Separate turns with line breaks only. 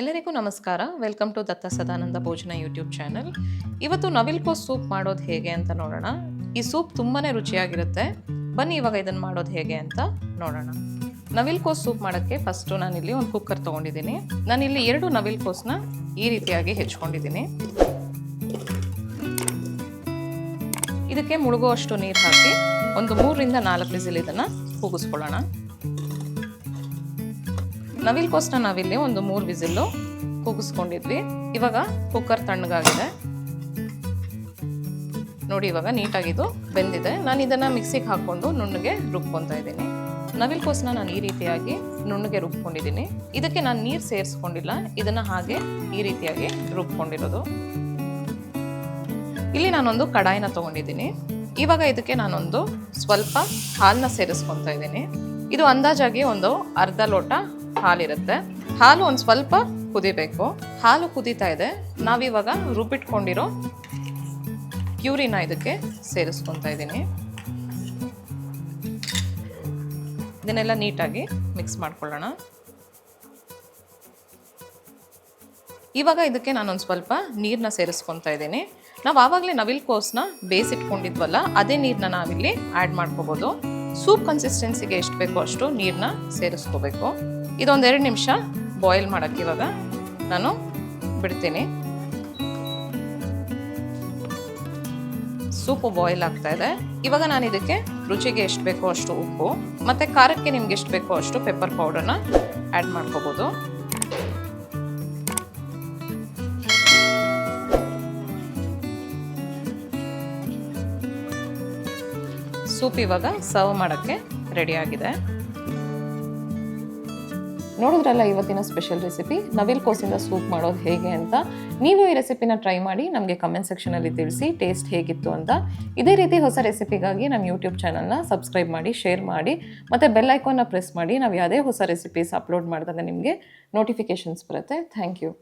ಎಲ್ಲರಿಗೂ ನಮಸ್ಕಾರ. Welcome to ದತ್ತ ಸದಾನಂದ ಭೋಜನ ಯೂಟ್ಯೂಬ್ ಚಾನಲ್ ಇವತ್ತು ನವಿಲ್ಕೋಸ್ ಸೂಪ್ ಮಾಡೋದು ಹೇಗೆ ಅಂತ ನೋಡೋಣ. ಈ ಸೂಪ್ ತುಂಬಾ ರುಚಿಯಾಗಿರುತ್ತೆ. ಬನ್ನಿ ಇವಾಗ ಇದನ್ನು ಮಾಡೋದು ಹೇಗೆ ಅಂತ ನೋಡೋಣ. ನವಿಲ್ಕೋಸ್ ಸೂಪ್ ಮಾಡೋಕ್ಕೆ ಫಸ್ಟು ನಾನಿಲ್ಲಿ ಒಂದು ಕುಕ್ಕರ್ ತೊಗೊಂಡಿದ್ದೀನಿ. ನಾನಿಲ್ಲಿ ಎರಡು ನವಿಲ್ಕೋಸ್ನ ಈ ರೀತಿಯಾಗಿ ಹೆಚ್ಕೊಂಡಿದ್ದೀನಿ. ಇದಕ್ಕೆ ಮುಳುಗುವಷ್ಟು ನೀರು ಹಾಕಿ ಒಂದು ಮೂರರಿಂದ ನಾಲ್ಕು ವಿಸಿಲ್ ಇದನ್ನು ಕೂಗಿಸ್ಕೊಳ್ಳೋಣ. ನವಿಲ್ ಕೋಸ್ನ ನಾವಿಲ್ಲಿ ಒಂದು ಮೂರು ವಿಸಿಲ್ಲು ಕೂಗಿಸ್ಕೊಂಡಿದ್ವಿ. ಇವಾಗ ಕುಕ್ಕರ್ ತಣ್ಣಗಾಗಿದೆ. ನೋಡಿ ಇವಾಗ ನೀಟಾಗಿದ್ದು ಬೆಂದಿದೆ. ನಾನು ಇದನ್ನು ಮಿಕ್ಸಿಗೆ ಹಾಕ್ಕೊಂಡು ನುಣ್ಣಗೆ ರುಬ್ಕೊತಾ ಇದ್ದೀನಿ. ನವಿಲ್ ಕೋಸ್ನ ನಾನು ಈ ರೀತಿಯಾಗಿ ನುಣ್ಣಗೆ ರುಬ್ಕೊಂಡಿದ್ದೀನಿ. ಇದಕ್ಕೆ ನಾನು ನೀರು ಸೇರಿಸ್ಕೊಂಡಿಲ್ಲ. ಇದನ್ನು ಹಾಗೆ ಈ ರೀತಿಯಾಗಿ ರುಬ್ಕೊಂಡಿರೋದು. ಇಲ್ಲಿ ನಾನೊಂದು ಕಡಾಯಿನ ತೊಗೊಂಡಿದ್ದೀನಿ. ಇವಾಗ ಇದಕ್ಕೆ ನಾನೊಂದು ಸ್ವಲ್ಪ ಹಾಲನ್ನ ಸೇರಿಸ್ಕೊತಾ ಇದ್ದೀನಿ. ಇದು ಅಂದಾಜಾಗಿ ಒಂದು ಅರ್ಧ ಲೋಟ ಹಾಲಿರುತ್ತೆ. ಹಾಲು ಒಂದು ಸ್ವಲ್ಪ ಕುದಿಬೇಕು. ಹಾಲು ಕುದೀತಾ ಇದೆ. ನಾವಿವಾಗ ರುಬ್ಬಿಟ್ಕೊಂಡಿರೋ ಪ್ಯೂರಿನ ಇದಕ್ಕೆ ಸೇರಿಸ್ಕೊತಾ ಇದ್ದೀನಿ. ಇದನ್ನೆಲ್ಲ ನೀಟಾಗಿ ಮಿಕ್ಸ್ ಮಾಡ್ಕೊಳ್ಳೋಣ. ಇವಾಗ ಇದಕ್ಕೆ ನಾನೊಂದು ಸ್ವಲ್ಪ ನೀರನ್ನ ಸೇರಿಸ್ಕೊತಾ ಇದ್ದೀನಿ. ನಾವು ಆವಾಗಲೇ ನವಿಲ್ ಕೋಸ್ನ ಬೇಯಿಸಿಟ್ಕೊಂಡಿದ್ವಲ್ಲ, ಅದೇ ನೀರನ್ನ ನಾವಿಲ್ಲಿ ಆ್ಯಡ್ ಮಾಡ್ಕೋಬೋದು. ಸೂಪ್ ಕನ್ಸಿಸ್ಟೆನ್ಸಿಗೆ ಎಷ್ಟು ಬೇಕೋ ಅಷ್ಟು ನೀರನ್ನ ಸೇರಿಸ್ಕೋಬೇಕು. ಇದೊಂದೆರಡು ನಿಮಿಷ ಬಾಯ್ಲ್ ಮಾಡೋಕ್ಕೆ ಇವಾಗ ನಾನು ಬಿಡ್ತೀನಿ. ಸೂಪು ಬಾಯ್ಲ್ ಆಗ್ತಾ ಇದೆ. ಇವಾಗ ನಾನು ಇದಕ್ಕೆ ರುಚಿಗೆ ಎಷ್ಟು ಬೇಕೋ ಅಷ್ಟು ಉಪ್ಪು, ಮತ್ತು ಖಾರಕ್ಕೆ ನಿಮ್ಗೆ ಎಷ್ಟು ಬೇಕೋ ಅಷ್ಟು ಪೆಪ್ಪರ್ ಪೌಡರ್ನ ಆ್ಯಡ್ ಮಾಡ್ಕೋಬೋದು. ಸೂಪ್ ಇವಾಗ ಸರ್ವ್ ಮಾಡೋಕ್ಕೆ ರೆಡಿಯಾಗಿದೆ ನೋಡಿದ್ರಲ್ಲ ಇವತ್ತಿನ ಸ್ಪೆಷಲ್ ರೆಸಿಪಿ ನವಿಲ್ ಕೋಸಿಂದ ಸೂಪ್ ಮಾಡೋದು ಹೇಗೆ ಅಂತ. ನೀವು ಈ ರೆಸಿಪಿನ ಟ್ರೈ ಮಾಡಿ ನಮಗೆ ಕಮೆಂಟ್ ಸೆಕ್ಷನಲ್ಲಿ ತಿಳಿಸಿ ಟೇಸ್ಟ್ ಹೇಗಿತ್ತು ಅಂತ. ಇದೇ ರೀತಿ ಹೊಸ ರೆಸಿಪಿಗಾಗಿ ನಮ್ಮ ಯೂಟ್ಯೂಬ್ ಚಾನಲ್ನ ಸಬ್ಸ್ಕ್ರೈಬ್ ಮಾಡಿ ಶೇರ್ ಮಾಡಿ, ಮತ್ತು ಬೆಲ್ ಐಕಾನ್ನ ಪ್ರೆಸ್ ಮಾಡಿ. ನಾವು ಯಾವುದೇ ಹೊಸ ರೆಸಿಪೀಸ್ ಅಪ್ಲೋಡ್ ಮಾಡಿದಾಗ ನಿಮಗೆ ನೋಟಿಫಿಕೇಷನ್ಸ್ ಬರುತ್ತೆ. Thank you